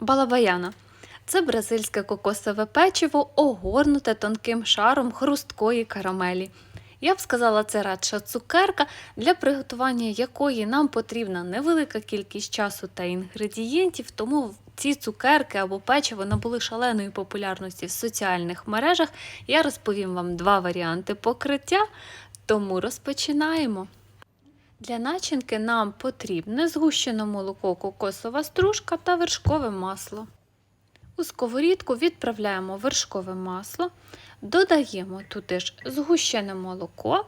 Балабаяна. Це бразильське кокосове печиво, огорнуте тонким шаром хрусткої карамелі. Я б сказала, це радше цукерка, для приготування якої нам потрібна невелика кількість часу та інгредієнтів, тому ці цукерки або печиво набули шаленої популярності в соціальних мережах. Я розповім вам два варіанти покриття, тому розпочинаємо. Для начинки нам потрібне згущене молоко, кокосова стружка та вершкове масло. У сковорідку відправляємо вершкове масло, додаємо туди ж згущене молоко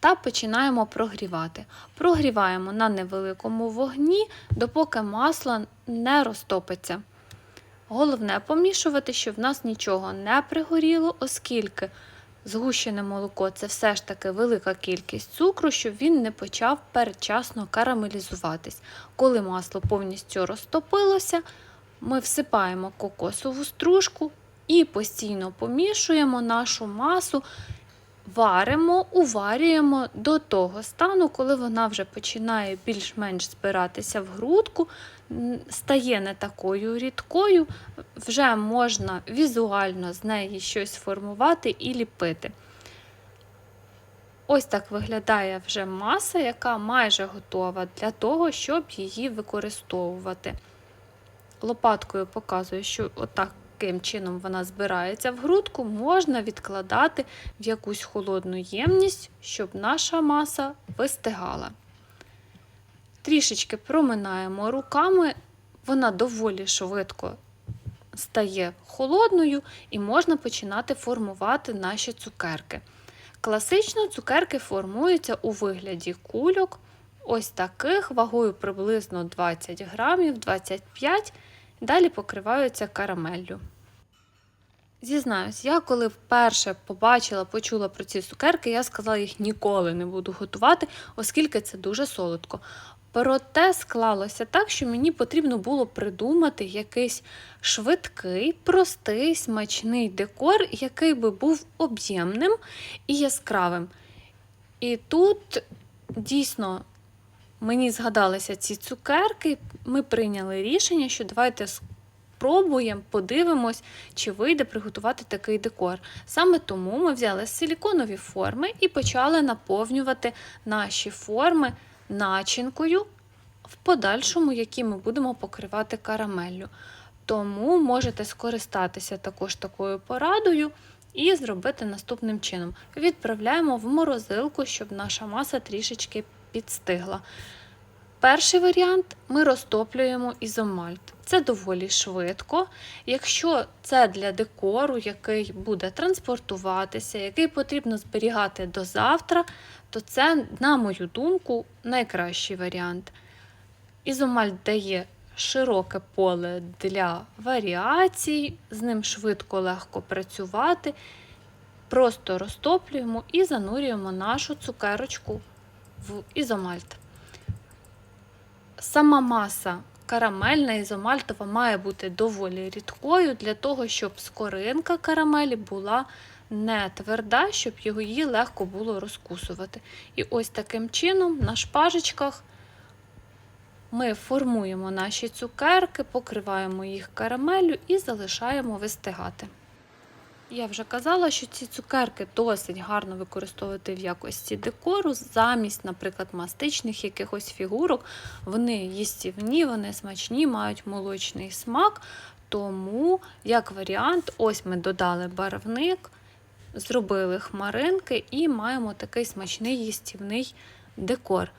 та починаємо прогрівати. Прогріваємо на невеликому вогні, допоки масло не розтопиться. Головне помішувати, щоб в нас нічого не пригоріло, оскільки згущене молоко це все ж таки велика кількість цукру, щоб він не почав передчасно карамелізуватись. Коли масло повністю розтопилося, ми всипаємо кокосову стружку і постійно помішуємо нашу масу, варимо, уварюємо до того стану, коли вона вже починає більш-менш збиратися в грудку, стає не такою рідкою, вже можна візуально з неї щось формувати і ліпити. Ось так виглядає вже маса, яка майже готова для того, щоб її використовувати. Лопаткою показую, що отаким чином вона збирається в грудку, можна відкладати в якусь холодну ємність, щоб наша маса вистигала. Трішечки проминаємо руками, вона доволі швидко стає холодною і можна починати формувати наші цукерки. Класично цукерки формуються у вигляді кульок, ось таких вагою приблизно 20 грамів, 25 Далі покриваються карамеллю. Зізнаюсь, я коли вперше побачила, почула про ці цукерки, я сказала, їх ніколи не буду готувати, оскільки це дуже солодко. Проте склалося так, що мені потрібно було придумати якийсь швидкий, простий, смачний декор, який би був об'ємним і яскравим. І тут дійсно мені згадалися ці цукерки, ми прийняли рішення, що давайте спробуємо, подивимось, чи вийде приготувати такий декор. Саме тому ми взяли силіконові форми і почали наповнювати наші форми начинкою, в подальшому, які ми будемо покривати карамеллю. Тому можете скористатися також такою порадою і зробити наступним чином: відправляємо в морозилку, щоб наша маса трішечки підстигла. Перший варіант ми розтоплюємо ізомальт. Це доволі швидко. Якщо це для декору, який буде транспортуватися, який потрібно зберігати до завтра, то це, на мою думку, найкращий варіант. Ізомальт дає широке поле для варіацій, з ним швидко легко працювати. Просто розтоплюємо і занурюємо нашу цукерочку в ізомальт. Сама маса карамельна ізомальтова має бути доволі рідкою для того, щоб скоринка карамелі була не тверда, щоб його її легко було розкусувати. І ось таким чином на шпажечках ми формуємо наші цукерки, покриваємо їх карамеллю і залишаємо вистигати. Я вже казала, що ці цукерки досить гарно використовувати в якості декору, замість, наприклад, мастичних якихось фігурок. Вони їстівні, вони смачні, мають молочний смак. Тому, як варіант, ось ми додали барвник, зробили хмаринки і маємо такий смачний їстівний декор.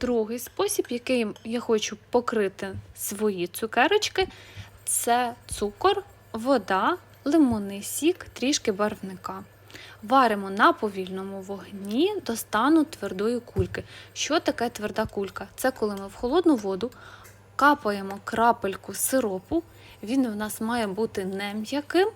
Другий спосіб, який я хочу покрити свої цукерочки, це цукор, вода, лимонний сік, трішки барвника. Варимо на повільному вогні до стану твердої кульки. Що таке тверда кулька? Це коли ми в холодну воду капаємо крапельку сиропу, він в нас має бути не м'яким,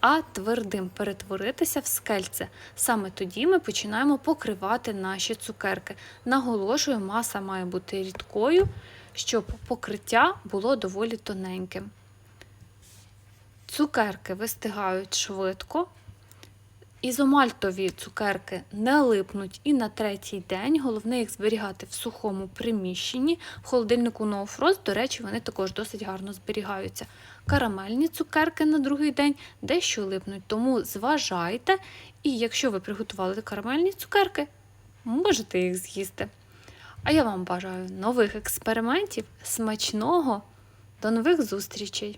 а твердим перетворитися в скельце. Саме тоді ми починаємо покривати наші цукерки. Наголошую, маса має бути рідкою, щоб покриття було доволі тоненьким. Цукерки вистигають швидко. Ізомальтові цукерки не липнуть і на третій день. Головне їх зберігати в сухому приміщенні. В холодильнику No Frost, до речі, вони також досить гарно зберігаються. Карамельні цукерки на другий день дещо липнуть, тому зважайте. І якщо ви приготували карамельні цукерки, можете їх з'їсти. А я вам бажаю нових експериментів, смачного. До нових зустрічей!